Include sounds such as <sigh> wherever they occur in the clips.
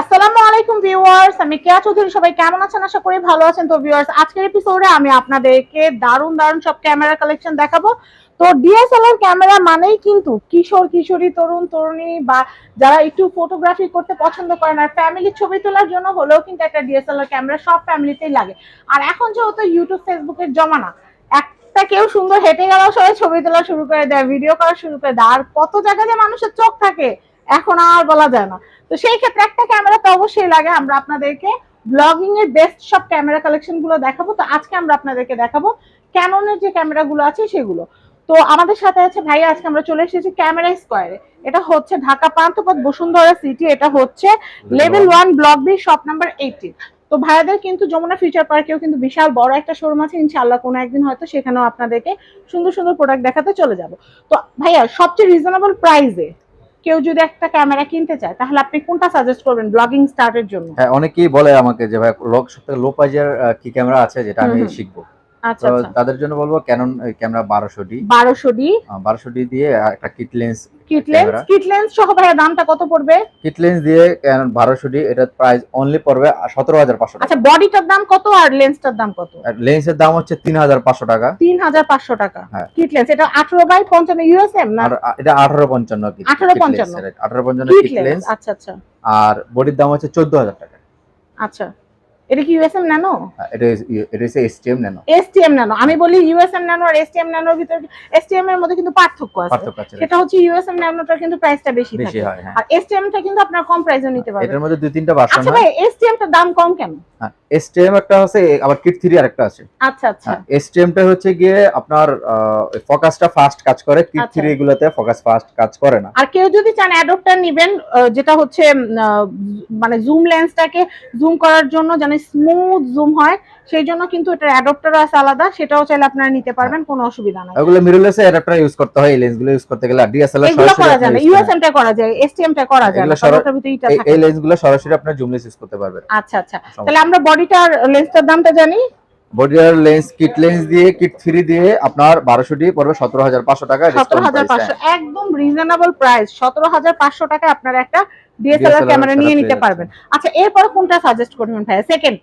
আসসালামু আলাইকুম ভিউয়ার্স, আমি কেয়া চৌধুরী, সবাই কেমন আছেন? আশা করি ভালো আছেন। তো ভিউয়ার্স এপিসোডে আমি আপনাদেরকে সব ক্যামেরা কালেকশন দেখাবো। তো ডিএসএলআর ক্যামেরা মানেই কিন্তু কিশোরী তরুণ, তরুণী বা যারা একটু ফটোগ্রাফি করতে পছন্দ করেন আর ফ্যামিলির ছবি তোলার জন্য হলেও কিন্তু একটা ডিএসএলআর ক্যামেরা সব ফ্যামিলিতেই লাগে। আর এখন যেহেতু ইউটিউব ফেসবুকের জমানা, একটা কেউ সুন্দর হেঁটে গেলেও সবাই ছবি তোলা শুরু করে দেয় ভিডিও করা শুরু করে দেয়, আর কত জায়গায় মানুষের চোখ থাকে এখন আর বলা যায় না। তো সেই ক্ষেত্রে একটা ক্যামেরা তো অবশ্যই লাগে আমরা আপনাদেরকে ব্লগিং এর বেস্ট সব ক্যামেরা কালেকশনগুলো দেখাবো। তো আজকে আমরা আপনাদেরকে দেখাবো ক্যাননের যে ক্যামেরাগুলো আছে সেগুলো। তো আমাদের সাথে আছে ভাই আজকে আমরা চলে এসেছি ক্যামেরা স্কোয়ারে এটা হচ্ছে ঢাকা পান্থপথ বসুন্ধরা সিটি এটা হচ্ছে level one block B shop number eighteen তো ভাইয়াদের কিন্তু যমুনা ফিউচার পার্কেও কিন্তু বিশাল বড় একটা শোরুম আছে। ইনশাআল্লাহ কোনো একদিন হয়তো সেখানেও আপনাদেরকে সুন্দর সুন্দর প্রোডাক্ট দেখাতে চলে যাব। তো ভাইয়া সবচেয়ে রিজনেবল প্রাইসে কেউ যদি একটা ক্যামেরা কিনতে চায় তাহলে আপনি কোনটা সাজেস্ট করবেন? ব্লগিং স্টার্টের জন্য? হ্যাঁ অনেকেই বলে আমাকে যে ভাই লোক সবথেকে লো বাজেট কি ক্যামেরা আছে যেটা আমি। শিখব? তো আচ্ছা। তাদের জন্য বলব ক্যানন ক্যামেরা বারোশো ডি বারোশো ডি বারোশো ডি দিয়ে একটা kit lens kit lens kit lens সহ ভাইয়া দামটা কত পড়বে? কিট লেন্স দিয়ে ক্যানন বারোশো ডি এটার প্রাইস অনলি পড়বে টাকা। আচ্ছা বডিটার দাম কত আর লেন্সটার দাম কত? লেন্সের দাম হচ্ছে তিন হাজার পাঁচশো টাকা। তিন হাজার পাঁচশো টাকা। হ্যাঁ। কিট লেন্স এটা আঠারো বাই পঞ্চান্ন ইউএসএম না? আর এটা আঠারো পঞ্চান্ন 1855 আঠারো পঞ্চান্ন। কিট কিট লেন্স লেন্স আচ্ছা আচ্ছা। আর বডির দাম হচ্ছে চোদ্দ হাজার টাকা। আচ্ছা। এটা কি ইউএসএম ন্যানো হ্যাঁ, এটা এটা হচ্ছে এসটিএম নেনো এসটিএম ন্যানো আমি বলি ইউএসএম ন্যানো আর এসটিএম ন্যানোর ভিতরে এসটিএম এর মধ্যে কিন্তু পার্থক্য আছে। পার্থক্য আছে সেটা হচ্ছে ইউএসএম ন্যানোটার কিন্তু প্রাইসটা বেশি থাকে। হয় হ্যাঁ। আর এসটিএম টা কিন্তু আপনার কম প্রাইসে নিতে পারবেন। এটার মধ্যে দুই তিনটা ভার্সন আচ্ছা ভাই এসটিএম টার দাম কম কেন? এসটিএম একটা আছে আবার কিট থ্রি আরেকটা আছে। আচ্ছা আচ্ছা। এসটিএমটা হচ্ছে গিয়ে আপনার ফোকাসটা ফাস্ট কাজ করে। কিট আচ্ছা। থ্রি গুলোতে ফোকাস ফাস্ট কাজ করে না। আর কেউ যদি চান অ্যাডপ্টার নিবেন যেটা হচ্ছে মানে জুম লেন্সটাকে জুম করার জন্য যেন স্মুথ জুম হয় সেই জন্য কিন্তু এটার অ্যাডপ্টারও আছে আলাদা সেটাও চাইলে আপনারা নিতে পারবেন কোনো অসুবিধা নাই। ওগুলো মিররলেস অ্যাডাপ্টার ইউজ করতে হয় এই লেন্সগুলো ইউজ করতে গেলে ডিএসএলআর এগুলো করা যায় না ইউএসএম টা করা যায় এসটিএম টা করা যায় এগুলো সবটার ভিতরে এটা থাকে। এই লেন্সগুলো সরাসরি আপনার জুম লেন্স ইউজ করতে পারবেন। আচ্ছা আচ্ছা। তাহলে আমরা বডিটার লেন্সটার দামটা জানি? বডির লেন্স কিট লেন্স দিয়ে কিট থ্রি দিয়ে আপনার বারোশো ডি পড়বে সতেরো হাজার পাঁচশো টাকা সতেরো হাজার পাঁচশো। একদম রিজনেবল প্রাইস সতেরো হাজার পাঁচশো টাকায় আপনারা একটা ডিএসএলআর ক্যামেরা নিয়ে নিতে পারবেন। আচ্ছা এরপর কোনটা সাজেস্ট করবেন ভাই সেকেন্ড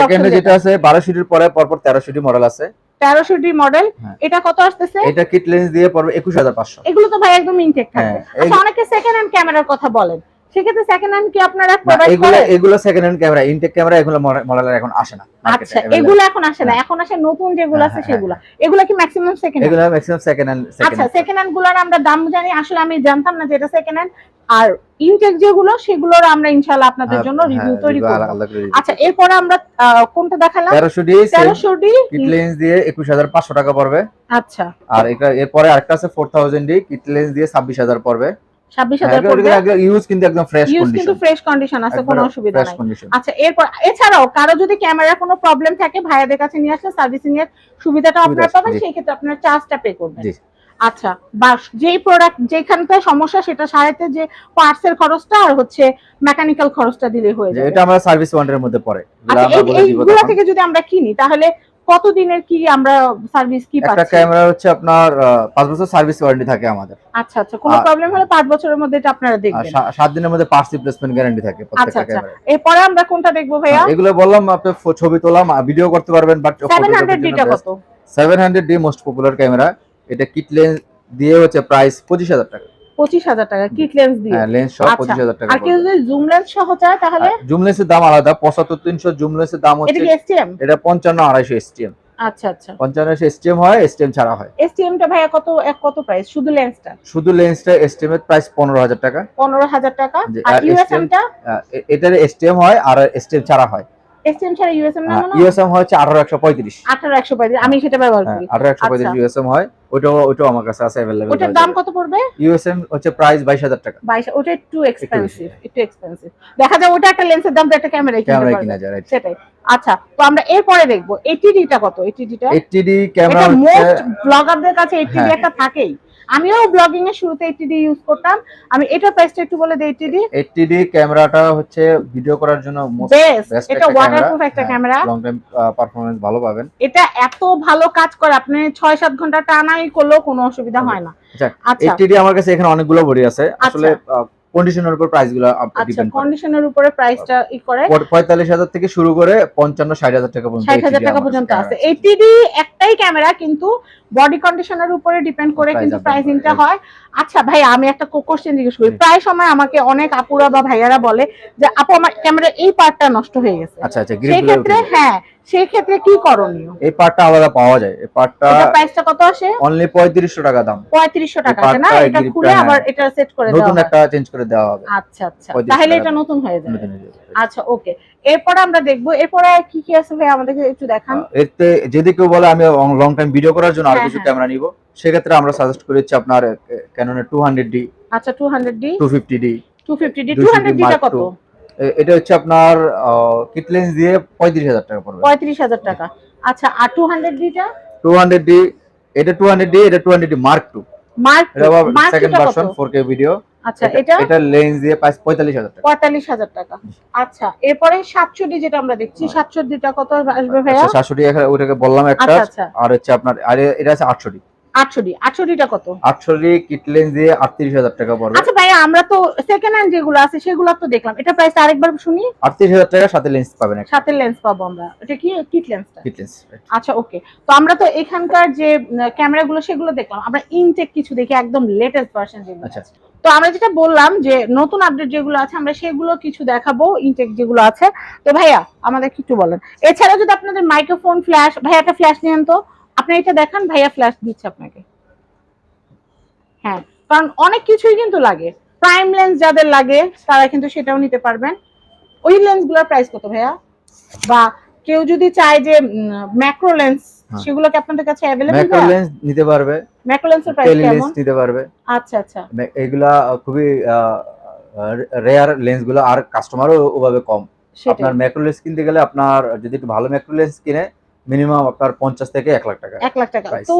সেকেন্ডে যেটা আছে বারোশো ডির পরে পরপর তেরোশো ডি মডেল আছে। তেরোশো ডি মডেল হ্যাঁ। এটা কত আসতেছে? এটা কিট লেন্স দিয়ে পড়বে একুশ হাজার পাঁচশো। এগুলো তো ভাই একদম ইনটেক থাকবে। হ্যাঁ, আচ্ছা অনেকে সেকেন্ড হ্যান্ড ক্যামেরার কথা বলেন। সেক্ষেত্রে সেকেন্ড হ্যান্ড কি আপনারা প্রোভাইড এগুলো এগুলো second hand camera intact camera এগুলো মডেল এখন আসে না আচ্ছা এগুলো এখন আসে না। এখন আসে নতুন যেগুলো হ্যাঁ, আছে হ্যাঁ, সেগুলো। এগুলো কি ম্যাক্সিমাম সেকেন্ড এগুলো ম্যাক্সিমাম সেকেন্ড হ্যান্ড আচ্ছা সেকেন্ড সেকেন্ড হ্যান্ডগুলোর আমরা দাম জানি। আসলে আমি জানতাম না যে এটা সেকেন্ড হ্যান্ড আর ইনটেক যেগুলো সেগুলোর আমরা ইনশাআল্লাহ আপনাদের হ্যাঁ, জন্য রিভিউ তৈরি করব। আচ্ছা আচ্ছা এরপরে আমরা কোনটা দেখালাম? তেরোশো ডি তেরোশো ডি কিট লেন্স দিয়ে একুশ হাজার পাঁচশো টাকা পড়বে। আচ্ছা। আর এটা এরপরে আরেকটা আছে four thousand D kit lens দিয়ে ছাব্বিশ হাজার পড়বে। ছাব্বিশ হাজার ইউজ কিন্তু একদম ফ্রেশ ইউজ কিন্তু ফ্রেশ কন্ডিশন আছে কোনো অসুবিধা নাই। আচ্ছা এরপর এছাড়াও কারও যদি ক্যামেরার কোনো প্রবলেম থাকে ভাইয়াদের কাছে নিয়ে আসলে সার্ভিসিং এর সুবিধাটা আপনারা পাবেন সেই ক্ষেত্রে আপনার চার্জটা পে করবেন। আচ্ছা বা যেই প্রোডাক্ট সমস্যা সেটা যে পার্টস এর খরচটা আর হচ্ছে মেকানিক্যাল খরচটা দিলে হয়ে যাবে। এটা আমরা সার্ভিস ওয়ারেন্টের মধ্যে পড়ে। যেগুলো আচ্ছা। থেকে যদি আমরা কিনি তাহলে কতদিনের কি আমরা সার্ভিস কি পাচ্ছি? একটা ক্যামেরা হচ্ছে আপনার আহ, পাঁচ বছর সার্ভিস ওয়ারেন্টি থাকে আমাদের। আচ্ছা আচ্ছা কোনো প্রবলেম হলে পাঁচ বছরের মধ্যে এটা আপনারা দেখবেন। সা- সাত দিনের মধ্যে পার্টস রিপ্লেসমেন্ট গ্যারান্টি থাকে আচ্ছা প্রত্যেকটা আচ্ছা ক্যামেরা এরপরে আমরা কোনটা দেখব ভাইয়া? এগুলো বললাম আপনি ছবি তোলাম ভিডিও করতে পারবেন বাট সেভেন হান্ড্রেড ডিটা কত? Seven hundred D most popular camera এটা কিট লেন্স দিয়ে হচ্ছে প্রাইস পঁচিশ হাজার টাকা। পঁচিশ হাজার টাকা কিট লেন্স দিয়ে। হ্যাঁ লেন্স সহ আচ্ছা। পঁচিশ হাজার টাকা আর কেউ যদি জুম লেন্স সহ চায় তাহলে? জুম লেন্সের দাম আলাদা পঁচাত্তর তিনশো জুম লেন্সের দাম এটা হচ্ছে এটা পঞ্চান্ন আড়াইশো এসটিএম আচ্ছা আচ্ছা। পঞ্চান্ন এসটিএম হয় এসটিএম ছাড়া হয়। এসটিএম টা ভাইয়া কত এক কত প্রাইস শুধু লেন্সটা শুধু লেন্সটা এসটিএম এর প্রাইস টাকা। পনেরো হাজার টাকা। জি, আর আর ইউএসএম টা? এটার এসটিএম হয় আর এসটিএম ছাড়া হয়। ছাড়া ইউএসএম না ইউএসএম হচ্ছে আঠারো একশো পঁয়ত্রিশ। আঠারো একশো পঁয়ত্রিশ আমি সেটা ব্যবহার করি। আঠারো একশো পঁয়ত্রিশ আচ্ছা। ইউএসএম হয় ওইটাও ওইটাও আমার কাছে আছে অ্যাভেলেবেল ওটার দাম কত পড়বে? ইউএসএম হচ্ছে প্রাইস বাইশ হাজার টাকা। বাইশ ওটা একটু এক্সপেন্সিভ একটু এক্সপেন্সিভ দেখা যায় ওটা একটা লেন্সের দাম তো একটা ক্যামেরা ক্যামেরা কিনতে কিনা যায় রাইট সেটাই। আচ্ছা তো আমরা এরপরে দেখব। এইচডি টা কত? এইচডি টা? এইচডি ক্যামেরা মোস্ট ব্লগারদের কাছে এইচডি হ্যাঁ। একটা থাকেই। আমিও ব্লগিং এর শুরুতে এইটিডি ইউজ করতাম। আমি এটা প্রাইসটা একটু বলে দেই এইটিডি এইচডি ক্যামেরাটা হচ্ছে ভিডিও করার জন্য বেস্ট এটা ওয়াটারপ্রুফ একটা ক্যামেরা। লং টাইম পারফরম্যান্স ভালো পাবেন। এটা এত ভালো কাজ করে আপনি ছয় সাত ঘণ্টা টানাই করলেও কোনো অসুবিধা হয় না। আচ্ছা। এইটিডি আমার কাছে এখানে অনেকগুলো বডি আছে। আসলে আহ, কন্ডিশনের উপর প্রাইসগুলো আচ্ছা ডিপেন্ড করে। কন্ডিশনের উপরে প্রাইসটা ই করে। পঁয়তাল্লিশ হাজার থেকে শুরু করে পঞ্চান্ন ষাট হাজার টাকা পর্যন্ত ষাট হাজার HDR টাকা পর্যন্ত camera আছে। এইটিডি একটাই ক্যামেরা কিন্তু বডি কন্ডিশনের উপরে ডিপেন্ড করে কিন্তু প্রাইসিংটা হয়। আচ্ছা ভাই আমি একটা কোশ্চেন জিজ্ঞেস করি। প্রায় সময় আমাকে অনেক আপুরা বা ভাইয়ারা বলে যে আপু আমার ক্যামেরা এই পার্টটা নষ্ট হয়ে গেছে। আচ্ছা আচ্ছা সেই গ্রিপ ক্ষেত্রে হ্যাঁ সেই ক্ষেত্রে কি করণীয়? এই পার্টটা আলাদা পাওয়া যায়। এই পার্টটা এটা প্রাইসটা কত আসে? অনলি পঁয়ত্রিশশো টাকা দাম। পঁয়ত্রিশশো টাকা আছে না? এটা খুলে হ্যাঁ। আবার এটা সেট করে দেওয়া নতুন একটা চেঞ্জ করে দেওয়া হবে। আচ্ছা আচ্ছা। তাহলে এটা নতুন হয়ে যাবে। আচ্ছা ওকে এরপরে আমরা দেখব এরপরে কি কি আছে ভাই? আমাদেরকে একটু দেখান। এতে যদি কেউ বলে আমি লং টাইম ভিডিও করার জন্য আর হ্যাঁ, কিছু। ক্যামেরা নিব সেক্ষেত্রে আমরা সাজেস্ট করেছি আপনার ক্যাননের টু হান্ড্রেড ডি আচ্ছা two hundred D two fifty D two fifty D two hundred ডিটা Mark কত? II এটা হচ্ছে আপনার কিট লেন্স দিয়ে পঁয়ত্রিশ হাজার টাকা পড়বে। পঁয়ত্রিশ হাজার টাকা। আচ্ছা আর টু হান্ড্রেড ডিটা টু? হান্ড্রেড ডি এটা টু হান্ড্রেড ডি এটা two hundred D mark two mark এটা mark second version four K video আচ্ছা এটা এটা? লেন্স দিয়ে পঁয়তাল্লিশ হাজার টাকা। পঁয়তাল্লিশ হাজার টাকা। আচ্ছা এরপরে সাতশো ডি যেটা আমরা দেখছি সাতশো ডিটা কত আসবে ভাইয়া? আচ্ছা সাতশো ডি ওটাকে বললাম একটা। আচ্ছা আচ্ছা। আর হচ্ছে আপনার আর এটা আছে আটশো ডি আটশো ডি কত? আটশো ডি কিট লেন্স দিয়ে আটত্রিশ হাজার টাকা পড়বে। আচ্ছা ভাইয়া আমরা তো সেকেন্ড হ্যান্ড যেগুলো আছে সেগুলো তো দেখলাম। এটা প্রাইস আরেকবার শুনি। আটত্রিশ হাজার টাকা সাথে লেন্স পাবেন সাথে লেন্স পাবো আমরা। এটা কি? কিট লেন্সটা কিট লেন্স আচ্ছা ওকে তো আমরা তো এখানকার যে ক্যামেরাগুলো সেগুলো দেখলাম। আমরা ইনটেক কিছু দেখি একদম লেটেস্ট ভার্সন যেগুলো আচ্ছা। তো আমরা যেটা বললাম যে নতুন আপডেট যেগুলো আছে আমরা সেগুলো কিছু দেখাবো ইনটেক যেগুলো আছে। তো ভাইয়া আমাদের একটু বলেন। এছাড়া যদি আপনাদের মাইক্রোফোন ফ্ল্যাশ ভাইয়া একটা ফ্ল্যাশ নিয়েন তো। আপনি এটা দেখান ভাইয়া ফ্ল্যাশ দিচ্ছে আপনাকে। হ্যাঁ কারণ অনেক কিছুই কিন্তু লাগে। প্রাইম লেন্স যাদের লাগে তারা কিন্তু সেটাও নিতে পারবেন। ওই লেন্সগুলোর প্রাইস কত ভাইয়া? বা কেউ যদি চায় যে ম্যাক্রো লেন্স। সেগুলো কি আপনাদের কাছে অ্যাভেলেবল ম্যাক্রো লেন্স নিতে পারবে। ম্যাক্রো লেন্সের প্রাইস কেমন? নিতে পারবে। আচ্ছা আচ্ছা। এগুলা খুবই রেয়ার লেন্সগুলো আর কাস্টমারও ওভাবে কম। আপনার ম্যাক্রো লেন্স কিনতে গেলে আপনার যদি একটু ভালো ম্যাক্রো লেন্স কিনে মিনিমাম আপনার পঞ্চাশ থেকে এক লাখ টাকা। এক লাখ টাকা। তো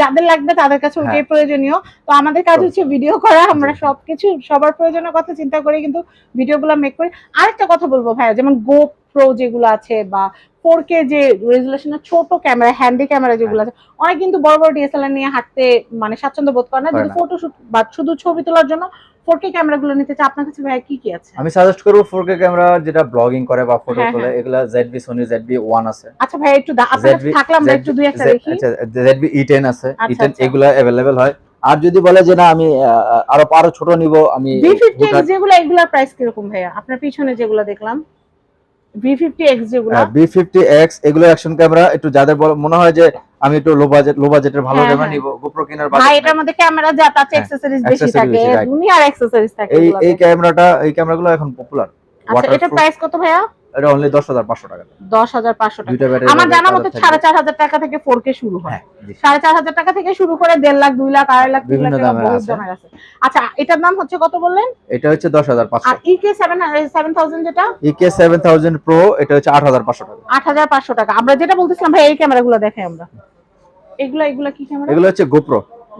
যাদের লাগবে তাদের কাছে হ্যাঁ। প্রয়োজনীয়। তো আমাদের কাজ হচ্ছে ভিডিও করা আমরা সবকিছু সবার প্রয়োজনের কথা চিন্তা করে কিন্তু ভিডিওগুলো মেক করি। আরেকটা কথা বলব ভাইয়া যেমন গো প্রো যেগুলো আছে বা ফোর কে যে রেজুলেশনের ছোট ক্যামেরা হ্যান্ডি ক্যামেরা যেগুলো আছে অনেক কিন্তু বড় বড় ডিএসএলআর নিয়ে হাঁটতে মানে স্বাচ্ছন্দ্য বোধ করে না। যদি না। ফটো শুট বা শুধু ছবি তোলার জন্য ফোর কে ক্যামেরাগুলো নিতে চাই আপনার কাছে ভাই কি কি আছে? আমি সাজেস্ট করব ক্যামেরা যেটা ব্লগিং করে বা ফটো হ্যাঁ, তোলে এগুলা ZV Sony ZV-1 আছে। আচ্ছা ভাইয়া একটু দা- আপনার থাকলাম আমরা একটু দুই একটা দেখি। আচ্ছা ZV-E10 আছে। আচ্ছা, টেন আচ্ছা। এগুলা অ্যাভেলেবেল হয়। আর যদি বলে যে না আমি আরও আরও ছোট নিব আমি যেগুলো এগুলা প্রাইস কীরকম ভাইয়া? আপনার পিছনে যেগুলো দেখলাম। ভি ফিফটি এক্স যেগুলো? বি ফিফটি এক্স এগুলো অ্যাকশন ক্যামেরা একটু যাদের মনে হয় যে আমি একটু লো বাজেট লো বাজেটের ভালো হ্যাঁ, ক্যামেরা হ্যাঁ। নিব। গোপ্রো কেনার ভাই বাজেট এটার মধ্যে ক্যামেরা যা তাতে হ্যাঁ, বেশি থাকে। দুনিয়ার অ্যাক্সেসরিজ থাকে এই। এই ক্যামেরাটা এই ক্যামেরাগুলো এখন পপুলার আচ্ছা এটা প্রাইস কত ভাইয়া? এটা অনলি দশ হাজার পাঁচশো টাকা দশ হাজার পাঁচশো টাকা। দুইটা ব্যাটারি আমার জানা মতো সাড়ে চার হাজার টাকা থেকে ফোর কে শুরু হয়। হ্যাঁ জি। সাড়ে চার হাজার টাকা থেকে শুরু করে দেড় লাখ দুই লাখ আড়াই লাখ বহুত আছে। দামের আছে আচ্ছা এটার দাম হচ্ছে কত বললেন? এটা হচ্ছে দশ হাজার পাঁচশো। আর ইকে সেভেন থাউজেন্ড যেটা? ইকে সেভেন থাউজেন্ড প্রো এটা হচ্ছে আট হাজার পাঁচশো টাকা। আট হাজার পাঁচশো টাকা। আমরা যেটা বলতেছিলাম ভাই এই ক্যামেরাগুলো দেখাই আমরা। এগুলা এগুলা কি ক্যামেরা? এগুলো হচ্ছে গোপ্রো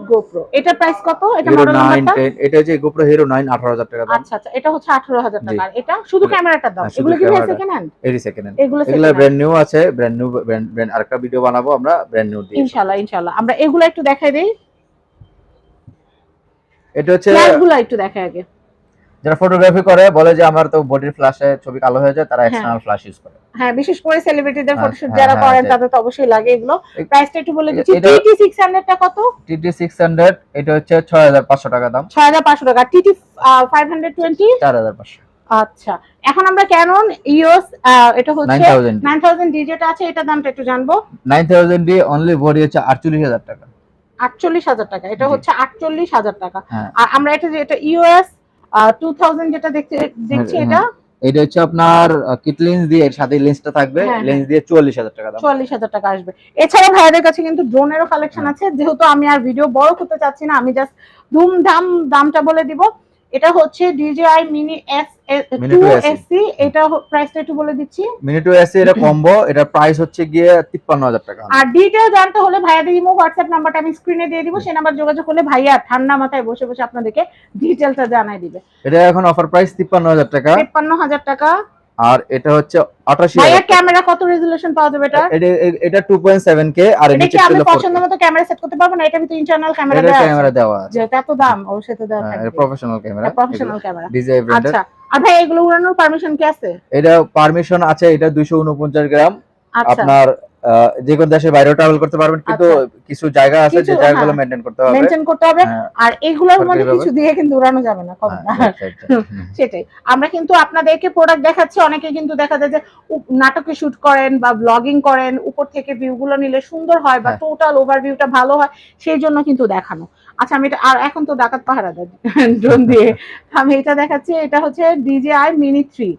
গোপ্রো এটা প্রাইস কত? এটা মডেল নাম্বারটা এটা যে গোপ্রো হিরো নাইন আঠারো হাজার টাকা দাম। আচ্ছা আচ্ছা এটা হচ্ছে আঠারো হাজার টাকা। আর এটা শুধু ক্যামেরাটা ক্যামেরাটার দাম। হ্যাঁ, এগুলো কি সেকেন্ড হ্যান্ড এরই সেকেন্ড হ্যান্ড এগুলো। ব্র্যান্ড নিউ আছে ব্র্যান্ড নিউ ব্র্যান্ড আরেকটা ভিডিও বানাবো আমরা ব্র্যান্ড নিউ দিয়ে। ইনশাআল্লাহ ইনশাআল্লাহ। আমরা এগুলো একটু দেখাই দেই। এটা হচ্ছে এগুলো একটু দেখাই আগে। যারা ফটোগ্রাফি করে বলে যে আমার তো বডির ফ্ল্যাশে ছবি কালো হয়ে যায় তারা এক্সটারনাল ফ্ল্যাশ ইউজ করে। হ্যাঁ বিশেষ করে সেলিব্রিটিদের ফটোশুট হ্যাঁ, হ্যাঁ, যারা হ্যাঁ, করেন তাদের তো অবশ্যই লাগে এগুলো। প্রাইসটা একটু বলে দিচ্ছি। টিটি 600 টা কত? টিটি 600 এটা হচ্ছে 6500 টাকা দাম। 6500 টাকা। টিটি 520 4500 আচ্ছা। এখন আমরা ক্যানন ইওস এটা হচ্ছে 9000 ডি যেটা আছে এটা দামটা একটু জানব। 9000 ডি অনলি বডি হচ্ছে 48000 টাকা। 48000 টাকা। এটা হচ্ছে 48000 টাকা। আর আমরা এটা যে এটা ইওএস 2000 যেটা দেখতে দেখছি হ্যাঁ, এটা? হ্যাঁ। এটা হচ্ছে আপনার কিট লেন্স দিয়ে এর সাথে লেন্সটা থাকবে। হ্যাঁ, লেন্স দিয়ে 44000 টাকা দাম। 44000 টাকা আসবে। এছাড়া ভাইয়াদের কাছে কিন্তু ড্রোনেরও কালেকশন আছে। যেহেতু আমি আর ভিডিও বড় করতে চাচ্ছি না আমি জাস্ট ধুমধাম দামটা বলে দিব। এটা হচ্ছে DJI Mini S 2SC এটা প্রাইসটা একটু বলে দিচ্ছি। Mini 2SC এটা কম্বো এটা প্রাইস হচ্ছে গিয়ে তিপ্পান্ন হাজার টাকা। আর ডিটেইল জানতে হলে ভাইয়াদের ইমো হোয়াটসঅ্যাপ নাম্বারটা আমি স্ক্রিনে দিয়ে দিব সেই নাম্বার যোগাযোগ করলে ভাইয়া ঠান্ডা মাথায় বসে বসে আপনাদেরকে ডিটেলটা জানাই দিবে। এটা এখন অফার প্রাইস তিপ্পান্ন হাজার টাকা। তেপ্পান্ন হাজার টাকা। আর এটা হচ্ছে আটাশি ভাইয়া ক্যামেরা কত রেজুলেশন পাওয়া যাবে এটা? এটা টু পয়েন্ট সেভেন কে আর এটা কি আমি ছিল পছন্দ মতো ক্যামেরা সেট করতে পারব না? এটা ভিতরে ইন্টারনাল ক্যামেরা দেওয়া আছে? ক্যামেরা দেওয়া আছে। যেটা তো দাম অবশ্যই তো দেওয়া থাকে এটা professional camera professional camera DJI ব্র্যান্ডের আচ্ছা আর ভাই এগুলো উড়ানোর পারমিশন কি আছে? এটা পারমিশন আছে এটা দুইশো উনপঞ্চাশ গ্রাম। আচ্ছা। আপনার যে কোনো দেশে বাইরেও ট্রাভেল করতে পারবেন কিন্তু কিছু জায়গা আছে যে জায়গাগুলো হ্যাঁ। মেনটেন করতে হবে মেনটেন করতে হবে হ্যাঁ, আর এগুলোর মধ্যে কিছু দিয়ে কিন্তু উড়ানো যাবে না কম হ্যাঁ, right. হুম। সেটাই আমরা কিন্তু আপনাদেরকে প্রোডাক্ট দেখাচ্ছি অনেকে কিন্তু দেখা যায় যে নাটকে শুট করেন বা ব্লগিং করেন উপর থেকে ভিউ গুলো নিলে সুন্দর হয় বা হ্যাঁ। টোটাল ওভারভিউটা ভালো হয় সেই জন্য কিন্তু দেখানো আচ্ছা আমি এটা আর এখন তো ডাকাত পাহারা দেয় ড্রোন দিয়ে <laughs> আমি এটা দেখাচ্ছি এটা হচ্ছে ডিজিআই মিনি থ্রি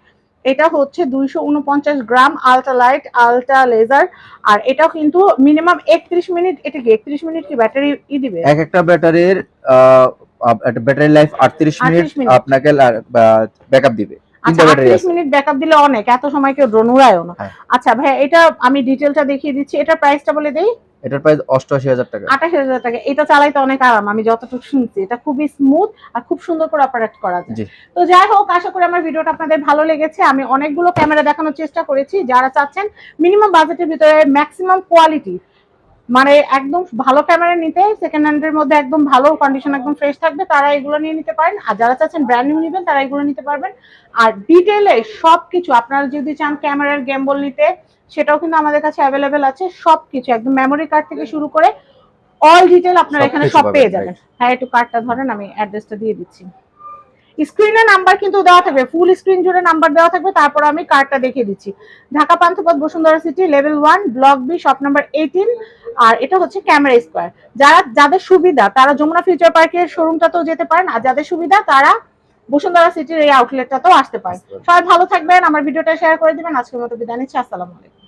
এটা হচ্ছে দুইশো উনপঞ্চাশ gram ultra light ultra laser আর এটাও কিন্তু মিনিমাম একত্রিশ মিনিট এটা কি একত্রিশ মিনিট কি ব্যাটারি ই দিবে? এক একটা ব্যাটারির ব্যাটারি লাইফ আটত্রিশ মিনিট আপনাকে ব্যাকআপ দিবে। আচ্ছা তিনটা ব্যাটারি আটত্রিশ আছে। মিনিট ব্যাকআপ দিলে অনেক এত সময় কেউ ড্রোন উড়ায়ও না। হ্যাঁ। আচ্ছা ভাই এটা আমি ডিটেলটা দেখিয়ে দিচ্ছি। এটা প্রাইসটা বলে দেই। এটার প্রাইস অষ্টআশি হাজার টাকা। আঠাশ হাজার টাকা। এটা চালাইতে অনেক আরাম আমি যতটুকু শুনছি। এটা খুবই স্মুথ আর খুব সুন্দর করে অপারেট করা যায়। তো যাই হোক আশা করি আমার ভিডিওটা আপনাদের ভালো লেগেছে। আমি অনেকগুলো ক্যামেরা দেখানোর চেষ্টা করেছি। যারা চাচ্ছেন মিনিমাম বাজেটের ভিতরে ম্যাক্সিমাম কোয়ালিটি মানে একদম ভালো ক্যামেরা নিতে সেকেন্ড হ্যান্ডের মধ্যে একদম ভালো কন্ডিশন একদম ফ্রেশ থাকবে তারা এগুলো নিয়ে নিতে পারেন। আর যারা চাচ্ছেন ব্র্যান্ড নিউ নেবেন তারা এগুলো নিতে পারবেন। আর ডিটেলে সবকিছু আপনারা যদি চান ক্যামেরার গেমবল নিতে সেটাও কিন্তু আমাদের কাছে অ্যাভেলেবেল আছে সবকিছু একদম মেমোরি কার্ড থেকে শুরু করে অল ডিটেল আপনারা এখানে সব পেয়ে যাবেন। হ্যাঁ একটু কার্ডটা ধরেন আমি অ্যাড্রেসটা দিয়ে দিচ্ছি। স্ক্রিনে নাম্বার কিন্তু দেওয়া থাকবে ফুল স্ক্রিন জুড়ে নাম্বার দেওয়া থাকবে তারপর আমি কার্ডটা দেখিয়ে দিচ্ছি। Dhaka Panthapath Bashundhara city level one block B shop number eighteen আর এটা হচ্ছে ক্যামেরা স্কোয়ার যারা যাদের সুবিধা তারা যমুনা ফিউচার পার্কের শোরুমটাতেও যেতে পারেন আর যাদের সুবিধা তারা বসুন্ধরা সিটির এই আউটলেটটাতেও আসতে পারে সবাই ভালো থাকবেন আমার ভিডিওটা শেয়ার করে দিবেন। আজকের মতো বিদায় নিচ্ছি আসসালামু আলাইকুম।